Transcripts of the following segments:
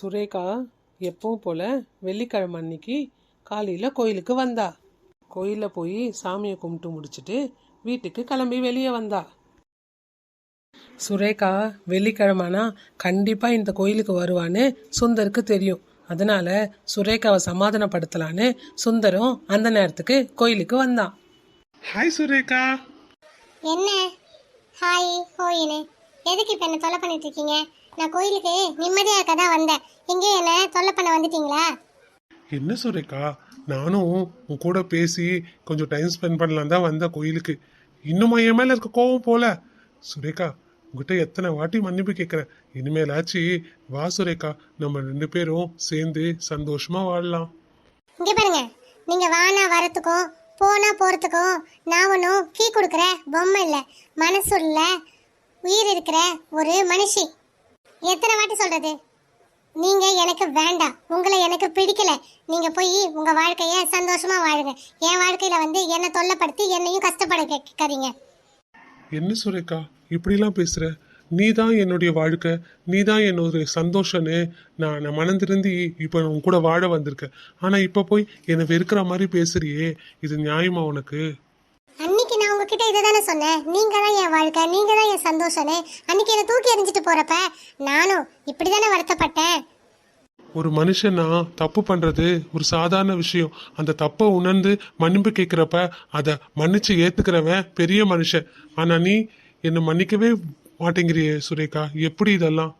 சுரேகா எப்பவும் போல வெள்ளிக்கிழமை அன்னைக்கு காலையில் கோயிலுக்கு வந்தா. கோயிலில் போய் சாமியை கும்பிட்டு முடிச்சிட்டு வீட்டுக்கு கிளம்பி வெளியே வந்தா. சுரேகா வெள்ளிக்கிழமைனா கண்டிப்பாக இந்த கோயிலுக்கு வருவான்னு சுந்தருக்கு தெரியும். அதனால சுரேகாவை சமாதானப்படுத்தலான்னு சுந்தரும் அந்த நேரத்துக்கு கோயிலுக்கு வந்தான் ஹாய் சுரேகா. என்ன? ஹாய் ஹோயினு எதுக்கு இப்போ என்ன தொல்லை பண்ணிட்டு இருக்கீங்க? நான் கோயிலுக்கு நிம்மதியாக இருக்க தான் வந்தேன். எங்கே என்ன தொல்லை பண்ண வந்துட்டீங்களா? என்ன சுரேகா? நானும் உன் கூட பேசி கொஞ்சம் டைம் ஸ்பெண்ட் பண்ணலாம் தான் வந்த கோயிலுக்கு. இன்னுமா என் மேல இருக்க கோவம் போல? சுரேகா உங்ககிட்ட எத்தனை வாட்டி மன்னிப்பு கேட்குறேன் இனிமேலாச்சு வா சுரேகா நம்ம ரெண்டு பேரும் சேர்ந்து சந்தோஷமா வாழலாம். இங்கே பாருங்க நீங்கள் வானா வரத்துக்கும் போனா போகிறதுக்கும் நான் ஒன்றும் கீ கொடுக்குற பொம்மை இல்லை மனசுள்ள உயிர் இருக்கிற ஒரு மனுஷி. எத்தனை வாட்டி சொல்றது? நீங்கள் எனக்கு வேண்டாம். உங்களை எனக்கு பிடிக்கல. நீங்கள் போய் உங்கள் வாழ்க்கைய சந்தோஷமாக வாழுங்க. என் வாழ்க்கையில் வந்து என்னை தொல்லப்படுத்தி என்னையும் கஷ்டப்பட கேட்கறீங்க என்ன சுரேகா இப்படிலாம் பேசுற? நீ தான் என்னுடைய வாழ்க்கை நீ தான் என்னோட சந்தோஷம்னு நான் நான் மனம் இப்போ உன் கூட வாழ வந்திருக்கேன். ஆனால் இப்போ போய் என்னை வெறுக்கிற மாதிரி பேசுறியே. இது நியாயமா உனக்கு? இதை தானே சொன்னேன். நீங்க தான் என் வாழ்க்கை நீங்க தான் என் சந்தோஷம்னு. அன்னைக்கு என்னை தூக்கி எறிஞ்சிட்டு போறப்ப நானும் இப்படி தானே வருத்தப்பட்டேன். ஒரு மனுஷனா தப்பு பண்றது ஒரு சாதாரண விஷயம். அந்த தப்பை உணர்ந்து மன்னிப்பு கேட்குறப்ப அதை மன்னிச்சு ஏத்துக்கிறவன் பெரிய மனுஷன். ஆனா நீ என்னை மன்னிக்கவே மாட்டேங்கிறியே சுரேகா. எப்படி இதெல்லாம்?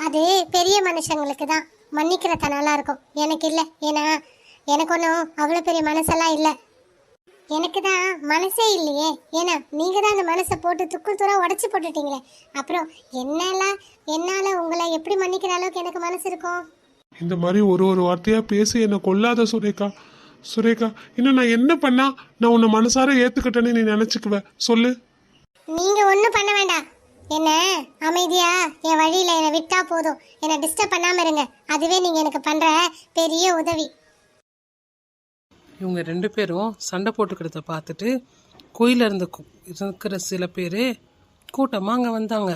அது பெரிய மனுஷங்களுக்கு தான் மன்னிக்கிற தனாலா இருக்கும் எனக்கு இல்லை. ஏன்னா எனக்கு ஒன்றும் அவ்வளோ பெரிய மனசெல்லாம் இல்லை. எனக்கு தான் மனசே இல்லையே. ஏன்னா நீங்கள் தான் அந்த மனசை போட்டு துக்குள் தூரம் உடச்சி போட்டுட்டீங்களே. அப்புறம் என்னால என்னால் உங்களை எப்படி மன்னிக்கிற அளவுக்கு எனக்கு மனசு இருக்கும்? இந்த மாதிரி ஒரு ஒரு வார்த்தையா பேசி என்னை கொல்லாத சுரேகா. சுரேகா இன்னும் நான் என்ன பண்ணா நான் உன்னை மனசார ஏத்துக்கிட்டேன்னு நீ நினைச்சுக்குவ? சொல்லு. நீங்க ஒன்றும் பண்ண வேண்டாம். என்ன அமைதியா? என் வழியில என்னை விட்டா போதும். என்னை டிஸ்டர்ப் பண்ணாம இருங்க. அதுவே நீங்க எனக்கு பண்ற பெரிய உதவி. இவங்க ரெண்டு பேரும் சண்டை போட்டுக்கிறத பார்த்துட்டு கோயிலில் இருந்த கு- இருக்கிற சில பேர் கூட்டமாக அங்கே வந்தாங்க.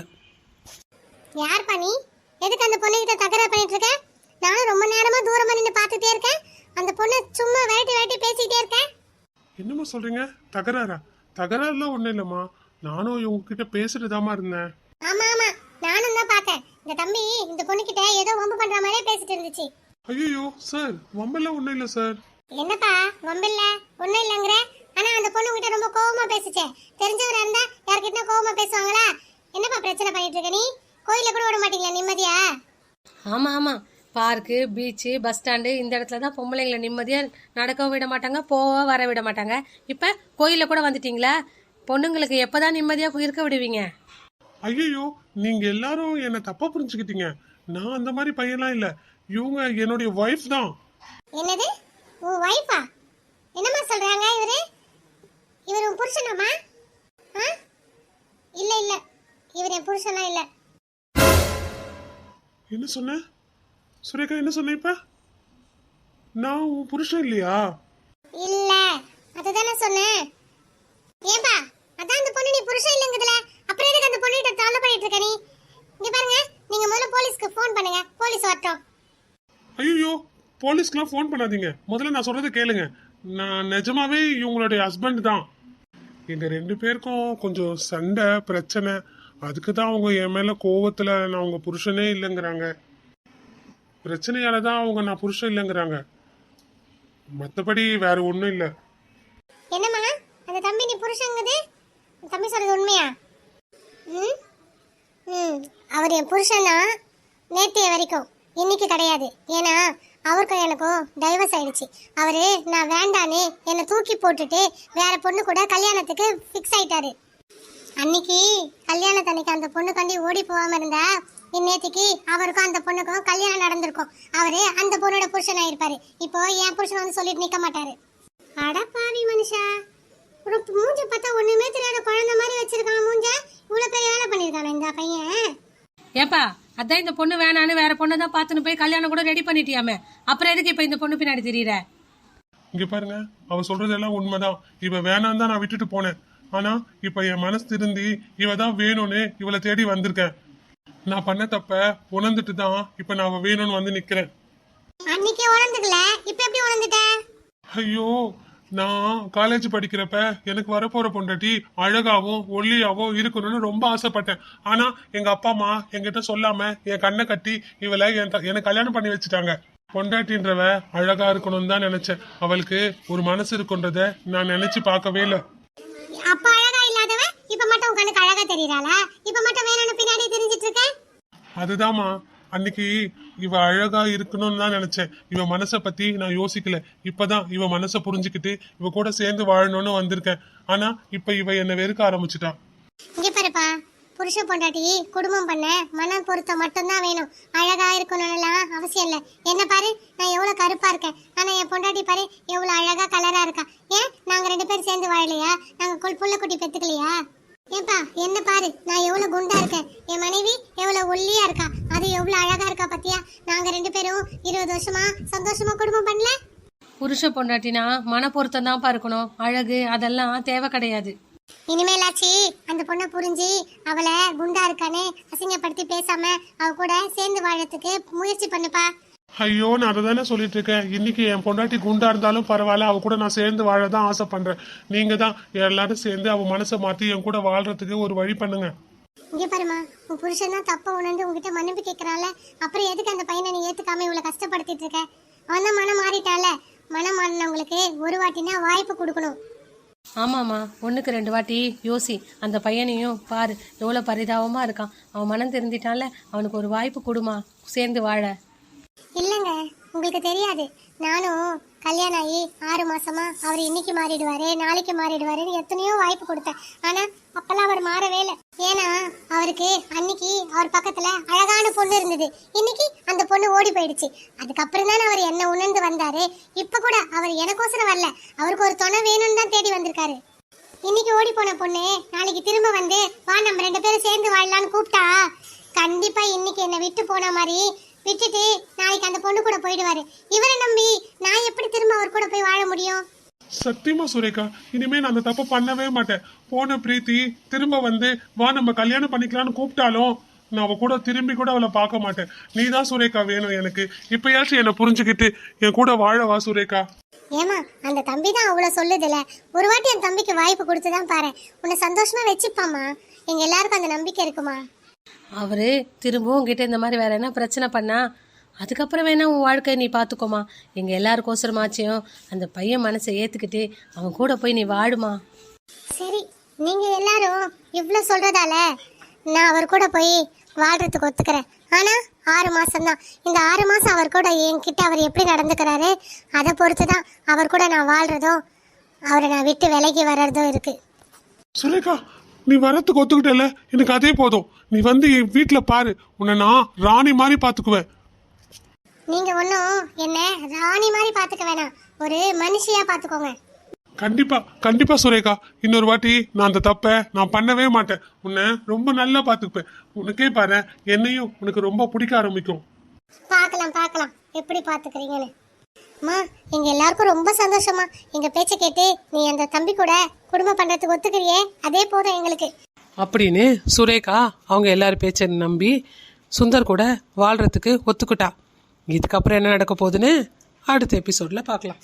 யார் பண்ணி எதுக்கு அந்த பொண்ணுகிட்ட தகராறு பண்ணிட்டு இருக்க? நானும் ரொம்ப நேரமா தூரமா நின்று பார்த்துட்டே இருக்கேன். அந்த பொண்ணு சும்மா விரட்டி விரட்டி பேசிட்டே இருக்கேன் என்னம்மா சொல்றீங்க? தகராறா? தகராறுலாம் ஒன்றும் இல்லைம்மா. நானும் இவங்க கிட்ட பேசிட்டு இருந்தேன். ஆமா ஆமா. நானும் தான் பார்த்தேன். இந்த தம்பி இந்த பொண்ணுகிட்ட ஏதோ வம்பு பண்ற மாதிரியே பேசிட்டு இருந்துச்சு. ஐயோ சார் வம்பெல்லாம் ஒன்றும் இல்லை சார். என்னப்பா வம்பில்ல? ஒன்றும் இல்லைங்கிற? ஆனா அந்த பொண்ணு உங்ககிட்ட ரொம்ப கோவமா பேசுச்சே. தெரிஞ்சவரா இருந்தா யார்கிட்ட கோவமா பேசுவாங்களா? என்னப்பா பிரச்சனை பண்ணிட்டு இருக்க நீ? கோயில கூட விட மாட்டீங்களா நிம்மதியா? ஆமாம் ஆமாம் பார்க்கு பீச்சு பஸ் ஸ்டாண்டு இந்த இடத்துல தான் பொம்பளைங்களை நிம்மதியாக நடக்கவும் விட மாட்டாங்க போக வர விட மாட்டாங்க. இப்போ கோயிலில் கூட வந்துட்டீங்களா? பொண்ணுங்களுக்கு எப்போ தான் நிம்மதியாக இருக்க விடுவீங்க? ஐயோ நீங்க எல்லாரும் என்னை தப்பா புரிஞ்சுக்கிட்டீங்க. நான் அந்த மாதிரி பையன்லாம் இல்லை. இவங்க என்னுடைய ஒய்ஃப் தான். என்னது? உன் ஒய்ஃபா என்னம்மா சொல்றாங்க இவரு? இவர் உன் புருஷனாமா ஆ? இல்ல இல்ல. இவர் என் புருஷனா இல்ல. என்ன சொன்ன? சுரேகா என்ன சொன்ன இப்ப? நான் உன் புருஷன் இல்லையா? இல்ல. அதுதானே சொன்னேன். ஏன்பா அதான் அந்த பொண்ணு நீ புருஷன் இல்லைங்கிறதுல. அப்புறம் எதுக்கு அந்த பொண்ணுகிட்ட தொல்லை பண்ணிட்டு இருக்க நீ? இங்க பாருங்க நீங்க முதல்ல போலீஸ்க்கு ஃபோன் பண்ணுங்க. போலீஸ் வரட்டும். ஐயோ போலீஸ்க்குலாம் ஃபோன் பண்ணாதீங்க. முதல்ல நான் சொல்றதை கேளுங்க. நான் நிஜமாவே இவங்களுடைய ஹஸ்பண்ட் தான். எங்க ரெண்டு பேருக்கும் கொஞ்சம் சண்டை பிரச்சனை. அதுக்கு தான் அவங்க என் மேல கோவத்துல நான் அவங்க புருஷனே இல்லைங்கிறாங்க. பிரச்சனையால தான் அவங்க நான் புருஷன் இல்லைங்கிறாங்க. மற்றபடி வேற ஒன்றும் இல்லை. என்னம்மா? அந்த தம்பி நீ புருஷங்குது? தம்பி சொல்றது உண்மையா? ம்? ம். அவர் என் புருஷன் தான் நேற்றைய வரைக்கும். இன்னைக்கு கிடையாது. ஏன்னா அவருக்கும் எனக்கும் டைவர்ஸ் ஆயிடுச்சு. அவரு நான் வேண்டானே என்னை தூக்கி போட்டுட்டு வேற பொண்ணு கூட கல்யாணத்துக்கு ஃபிக்ஸ் ஆயிட்டாரு. அன்னைக்கு கல்யாணத்தன்னைக்கு அந்த பொண்ணு கண்டி ஓடி போகாம இருந்தா இந்நேற்றுக்கு அவருக்கும் அந்த பொண்ணுக்கும் கல்யாணம் நடந்திருக்கும். அவரு அந்த பொண்ணோட புருஷன் ஆயிருப்பாரு. இப்போ என் புருஷன் வந்து சொல்லிட்டு நிக்க மாட்டாரு. அடப்பாவி மனுஷா. மூஞ்ச பார்த்தா ஒண்ணுமே தெரியாத குழந்தை மாதிரி வச்சிருக்கான். மூஞ்ச இவ்வளவு பெரிய வேலை பண்ணிருக்கான இந்த பையன். ஏப்பா அதான் இந்த பொண்ணு வேணான்னு வேற பொண்ணை தான் பார்த்துன்னு போய் கல்யாணம் கூட ரெடி பண்ணிட்டியாமே. அப்புறம் எதுக்கு இப்போ இந்த பொண்ணு பின்னாடி தெரியுற? இங்க பாருங்க அவ சொல்றதெல்லாம் உண்மைதான். இவ வேணாம் தான் நான் விட்டுட்டு போனேன். ஆனா இப்ப என் மனசு திருந்தி இவ தான் வேணும்னு இவளை தேடி வந்திருக்கேன். நான் பண்ண தப்ப உணர்ந்துட்டு தான் இப்ப நான் அவ வேணும்னு வந்து நிக்கிறேன். அன்னைக்கே உணர்ந்துக்கல? இப்ப எப்படி உணர்ந்துட்ட? ஐயோ நான் காலேஜ் படிக்கிறப்ப எனக்கு வரப்போற பொண்டாட்டி அழகாவும் ஒல்லியாவும் இருக்கணும்னு ரொம்ப ஆசைப்பட்டேன். ஆனா எங்க அப்பா அம்மா என்கிட்ட சொல்லாம என் கண்ணை கட்டி இவளை எனக்கு கல்யாணம் பண்ணி வச்சுட்டாங்க. பொண்டாட்டின்றவ அழகா இருக்கணும்னு தான் நினைச்சேன். அவளுக்கு ஒரு மனசு இருக்குன்றத நான் நினைச்சு பார்க்கவே இல்லை. அப்ப அழகா இல்லாதவன் இப்ப மட்டும் உன் கண்ணுக்கு அழகா தெரியறாளா? இப்ப மட்டும் வேணும்னு பின்னாடி தெரிஞ்சிட்டு இருக்க? அதுதாம்மா. அன்னைக்கு இவ அழகா இருக்கணும்னு தான் நினைச்சேன். இவ மனசை பத்தி நான் யோசிக்கல. இப்பதான் இவ மனசை புரிஞ்சுக்கிட்டு இவ கூட சேர்ந்து வாழணும்னு வந்திருக்கேன். ஆனா இப்ப இவ என்னை வெறுக்க ஆரம்பிச்சிட்டா. இங்க பாருப்பா. புருஷ பொண்டாட்டி குடும்பம் பண்ண மன பொருத்தம் மட்டும்தான் வேணும். அழகா இருக்கணும்லாம் அவசியம் இல்லை. என்ன பாரு நான் எவ்வளவு கருப்பா இருக்கேன். ஆனா என் பொண்டாட்டி பாரு எவ்வளவு அழகா கலரா இருக்கா. ஏன்? நாங்க ரெண்டு பேரும் சேர்ந்து வாழலையா? நாங்க குள் புள்ள குட்டி பெத்துக்கலையா? ஏப்பா என்ன பாரு? நான் எவ்வளவு குண்டா இருக்கேன். என் மனைவி எவ்வளவு ஒல்லியா இருக்கா? அது எவ்வளவு அழகா இருக்கா பாத்தியா? நாங்க ரெண்டு பேரும் இருபது வருஷமா சந்தோஷமா குடும்பம் பண்ணல? புருஷ பொண்டாட்டினா மன பொருத்தம் தான்ப்பா இருக்கணும். அழகு அதெல்லாம் தேவை கிடையாது. இனிமேலாச்சு அந்த பொண்ணை புரிஞ்சு அவளை குண்டா இருக்கானே அசிங்கப்படுத்தி பேசாம அவ கூட சேர்ந்து வாழறதுக்கு முயற்சி பண்ணுப்பா. ஐயோ நான் அதை தானே சொல்லிட்டு இருக்கேன் இன்னைக்கு என் பொண்டாட்டி குண்டா இருந்தாலும் பரவாயில்ல அவ கூட நான் சேர்ந்து வாழ தான் ஆசைப்படுறேன். நீங்க தான் எல்லாரும் சேர்ந்து அவ மனசை மாத்தி என் கூட வாழ்றதுக்கு ஒரு வழி பண்ணுங்க. இங்க பாருமா உன் புருஷன் தான் தப்ப உணர்ந்து உங்ககிட்ட மன்னிப்பு கேட்கறான்ல அப்புறம் எதுக்கு அந்த பையனை நீ ஏத்துக்காம இவ்வளவு கஷ்டப்படுத்திட்டு இருக்க? அவன் தான் மனம் மாறிட்டால மனம் மாறினவங்களுக்கு ஒரு வாட்டினா வாய்ப்பு கொடுக்கணும். ஆமாம்மா ஒன்றுக்கு ரெண்டு வாட்டி யோசி. அந்த பையனையும் பாரு எவ்வளோ பரிதாபமாக இருக்கான். அவன் மனம் தெரிஞ்சிட்டான்ல அவனுக்கு ஒரு வாய்ப்பு கொடுமா சேர்ந்து வாழ. இல்லைங்க உங்களுக்கு தெரியாது. நானும் கல்யாணம் ஆகி ஆறு மாசமா அவர் இன்னைக்கு மாறிடுவாரு நாளைக்கு மாறிடுவாருன்னு எத்தனையோ வாய்ப்பு கொடுத்தேன். ஆனா அப்பெல்லாம் அவர் மாறவே இல்லை. ஏன்னா அவருக்கு அன்னைக்கு அவர் பக்கத்துல அழகான பொண்ணு இருந்தது. இன்னைக்கு அந்த பொண்ணு ஓடி போயிடுச்சு. அதுக்கப்புறம் தான் அவர் என்ன உணர்ந்து வந்தாரு. இப்ப கூட அவர் எனக்கோசரம் வரல. அவருக்கு ஒரு துணை வேணும்னு தான் தேடி வந்திருக்காரு. இன்னைக்கு ஓடி போன பொண்ணு நாளைக்கு திரும்ப வந்து வா நம்ம ரெண்டு பேரும் சேர்ந்து வாழலாம்னு கூப்பிட்டா கண்டிப்பா இன்னைக்கு என்னை விட்டு போன மாதிரி விட்டுட்டு நாளைக்கு அந்த பொண்ணு கூட போயிடுவாரு. இவரை நம்பி நான் எப்படி திரும்ப அவர் கூட போய் வாழ முடியும்? சத்தியமா சுரேகா இனிமே நான் அந்த தப்பு பண்ணவே மாட்டேன். போன பிரீத்தி திரும்ப வந்து வா நம்ம கல்யாணம் பண்ணிக்கலாம்னு கூப்பிட்டாலும் நான் அவ கூட திரும்பி கூட அவளை பார்க்க மாட்டேன். நீ தான் சுரேகா வேணும் எனக்கு. இப்பயாச்சும் என்னை புரிஞ்சுக்கிட்டு என் கூட வாழ வா சுரேகா? ஏமா அந்த தம்பி தான் அவ்வளவு சொல்லுதுல. ஒரு வாட்டி என் தம்பிக்கு வாய்ப்பு கொடுத்துதான் பாரு உன்னை சந்தோஷமா வச்சுப்பாமா எங்க எல்லாருக்கும் அந்த நம்பிக்கை இருக்குமா? அவர் திரும்பவும் உங்ககிட்ட இந்த மாதிரி வேற என்ன பிரச்சனை பண்ணா? அதுக்கப்புறம் வேணா உன் வாழ்க்கையை நீ பார்த்துக்கோமா எங்கள் எல்லாருக்கோசரமாச்சியும் அந்த பையன் மனசை ஏற்றுக்கிட்டு அவன் கூட போய் நீ வாடுமா. சரி நீங்க எல்லாரும் இவ்வளவு சொல்றதால நான் அவர் கூட போய் வாழ்றதுக்கு ஒத்துக்கிறேன். ஆனா ஆறு மாசம் தான் இந்த ஆறு மாசம் அவர் கூட என்கிட்ட அவர் எப்படி நடந்துக்கிறாரு அதை பொறுத்து தான் அவர் கூட நான் வாழ்றதும் அவரை நான் விட்டு விலகி வர்றதும் இருக்கு. சுரேகா நீ வரத்துக்கு ஒத்துக்கிட்டல எனக்கு அதே போதும். நீ வந்து என் வீட்டுல பாரு. உன்னை நான் ராணி மாதிரி பாத்துக்குவேன். நீங்க ஒன்றும் என்ன ராணி மாதிரி பார்த்துக்க வேணாம். ஒரு மனுஷியா பார்த்துக்கோங்க கண்டிப்பா கண்டிப்பா சுரேகா. இன்னொரு வாட்டி நான் அந்த தப்பை நான் பண்ணவே மாட்டேன். உன்னை ரொம்ப நல்லா பாத்துக்குப்பேன் உனக்கே பாரு என்னையும் உனக்கு ரொம்ப பிடிக்க ஆரம்பிக்கும். பார்க்கலாம் பார்க்கலாம் எப்படி பார்த்துக்கிறீங்கன்னு அம்மா எங்க எல்லாருக்கும் ரொம்ப சந்தோஷமா. எங்க பேச்சை கேட்டு நீ அந்த தம்பி கூட குடும்பம் பண்றதுக்கு ஒத்துக்கிறியே? அதே போதும் எங்களுக்கு. அப்படின்னு சுரேகா அவங்க எல்லார் பேச்சை நம்பி சுந்தர் கூட வாழ்றதுக்கு ஒத்துக்கிட்டா. இதுக்கப்புறம் என்ன நடக்க போகுதுன்னு அடுத்த எபிசோடில் பார்க்கலாம்.